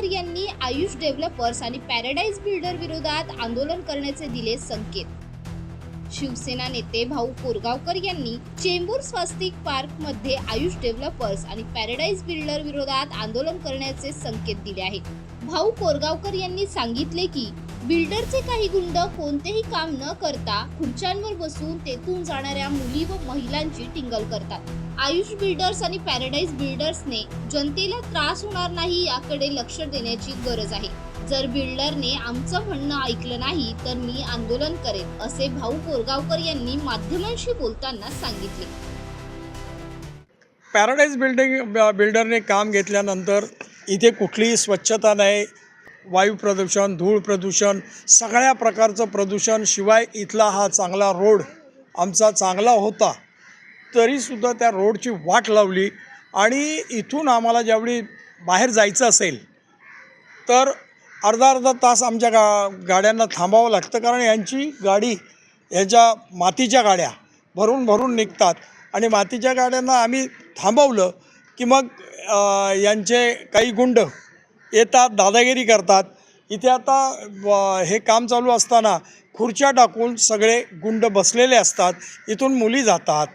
कोरगावकर यांनी आयुष डेव्हलपर्स आणि paradise builder विरोधात आंदोलन करण्याचे दिले संकेत. शिवसेना नेते भाऊ कोरगावकर यांनी चेंबूर स्वास्तिक पार्कमध्ये आयुष डेव्हलपर्स आणि पॅराडाईज बिल्डर विरोधात आंदोलन करण्याचे संकेत दिले आहेत. भाऊ कोरगावकर यांनी सांगितले की बिल्डरचे काही गुंड कोणतेही काम न करता खुर्च्यांवर बसून तेथून जाणाऱ्या मुली व महिलांची टिंगल करतात. आयुष बिल्डर्स आणि पॅराडाईज बिल्डर्सने जनतेला त्रास होणार नाही याकडे लक्ष देण्याची गरज आहे. जर बिल्डरने आमचं म्हणणं ऐकलं नाही तर मी आंदोलन करेन असे भाऊ कोरगावकर यांनी माध्यमांशी बोलताना सांगितले. पॅराडाईज बिल्डिंग बिल्डरने काम घेतल्यानंतर इथे कुठलीही स्वच्छता नाही वायू प्रदूषण धूळ प्रदूषण सगळ्या प्रकारचं प्रदूषण शिवाय इथला हा चांगला रोड आमचा चांगला होता. तरीसुद्धा त्या रोडची वाट लावली आणि इथून आम्हाला ज्यावेळी बाहेर जायचं असेल तर अर्धा अर्धा तास आमच्या गा गाड्यांना थांबावं लागतं कारण यांची गाडी ह्याच्या मातीच्या गाड्या भरून भरून निघतात आणि मातीच्या गाड्यांना आम्ही थांबवलं की मग यांचे काही गुंड येतात दादागिरी करतात. इथे आता हे काम चालू असताना खुर्च्या टाकून सगळे गुंड बसलेले असतात. इथून मुली जातात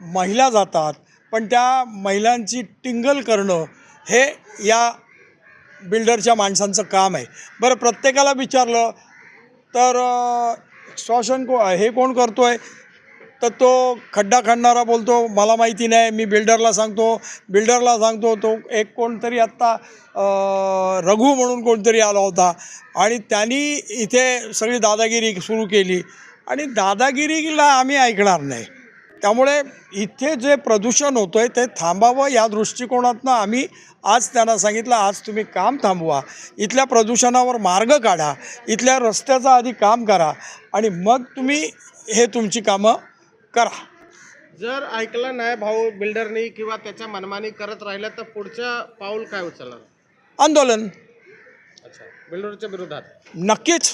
महिला जातात. पण त्या महिलांची टिंगल करणं हे या बिल्डरच्या माणसांचं काम आहे. बरं प्रत्येकाला विचारलं तर अ, श्वासन को हे कोण करतो आहे तर तो खड्डा खणणारा बोलतो मला माहिती नाही मी बिल्डरला सांगतो. बिल्डरला सांगतो तो एक कोणतरी आत्ता रघु म्हणून कोणतरी आला होता. आणि त्यांनी इथे सगळी दादागिरी सुरू केली. आणि दादागिरीला आम्ही ऐकणार नाही. त्यामुळे इथे जे प्रदूषण होतं आहे ते थांबावं या दृष्टिकोनातनं आम्ही आज त्यांना सांगितलं आज तुम्ही काम थांबवा. इथल्या प्रदूषणावर मार्ग काढा. इथल्या रस्त्याचा आधी काम करा. आणि मग तुम्ही हे तुमची कामं करा. जर ऐकलं नाही भाऊ बिल्डरनी किंवा त्याच्या मनमानी करत राहिलं तर पुढच्या पाऊल काय उचलणार? आंदोलन. अच्छा. बिल्डरच्या विरोधात? नक्कीच.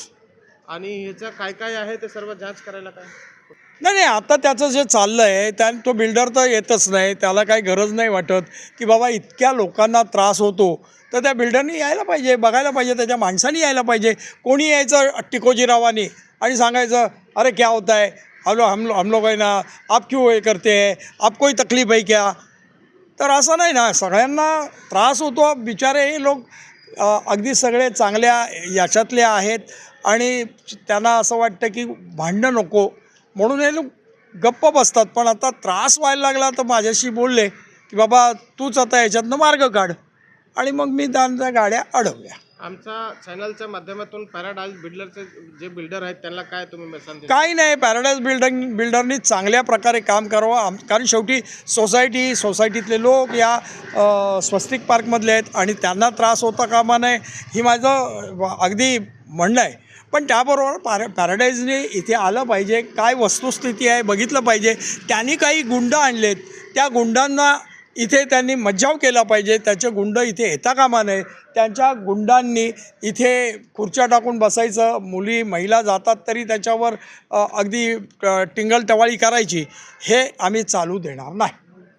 आणि ह्याचं काय काय आहे ते सर्व जांच करायला काय? नाही नाही आता त्याचं जे चाललं आहे त्या तो बिल्डर तर येतच नाही त्याला काही गरज नाही वाटत की बाबा इतक्या लोकांना त्रास होतो तर त्या बिल्डरनी यायला पाहिजे बघायला पाहिजे त्याच्या माणसानी यायला पाहिजे. कोणी यायचं टिकोजीरावानी आणि सांगायचं अरे क्या होता है? हम लोग हम लोग हम लोग आहे ना आप क्यों हे करते हैं? आपकोही तकलीफ आहे क्या? तर असं नाही ना सगळ्यांना त्रास होतो. बिचारे हे लोक अगदी सगळे चांगल्या याच्यातले आहेत आणि त्यांना असं वाटतं की भांडणं नको. म्हणून हे लोक गप्प बसतात. पण आता त्रास व्हायला लागला तर माझ्याशी बोलले की बाबा तूच आता याच्यातनं मार्ग काढ. आणि मग मी त्यांच्या गाड्या अडवल्या. आमच्या चॅनलच्या माध्यमातून पॅराडाईज बिल्डरचे जे बिल्डर आहेत त्यांना काय तुम्ही मेसेज काही नाही पॅराडाईज बिल्डिंग बिल्डरनी चांगल्या प्रकारे काम करावं. आम कारण शेवटी सोसायटी सोसायटीतले लोक या स्वस्तिक पार्कमधले आहेत आणि त्यांना त्रास होता कामा नये ही माझं अगदी म्हणणं आहे. पण त्याबरोबर पॅरा पॅराडाईजने इथे आलं पाहिजे. काय वस्तुस्थिती आहे बघितलं पाहिजे. त्यांनी काही गुंड आणलेत. त्या गुंडांना इथे त्यांनी मज्जाव केला पाहिजे त्याचे गुंड इथे येता कामा नये. त्यांच्या गुंडांनी इथे खुर्च्या टाकून बसायचं मुली महिला जातात तरी त्याच्यावर अगदी टिंगल टवाळी करायची. हे आम्ही चालू देणार नाही.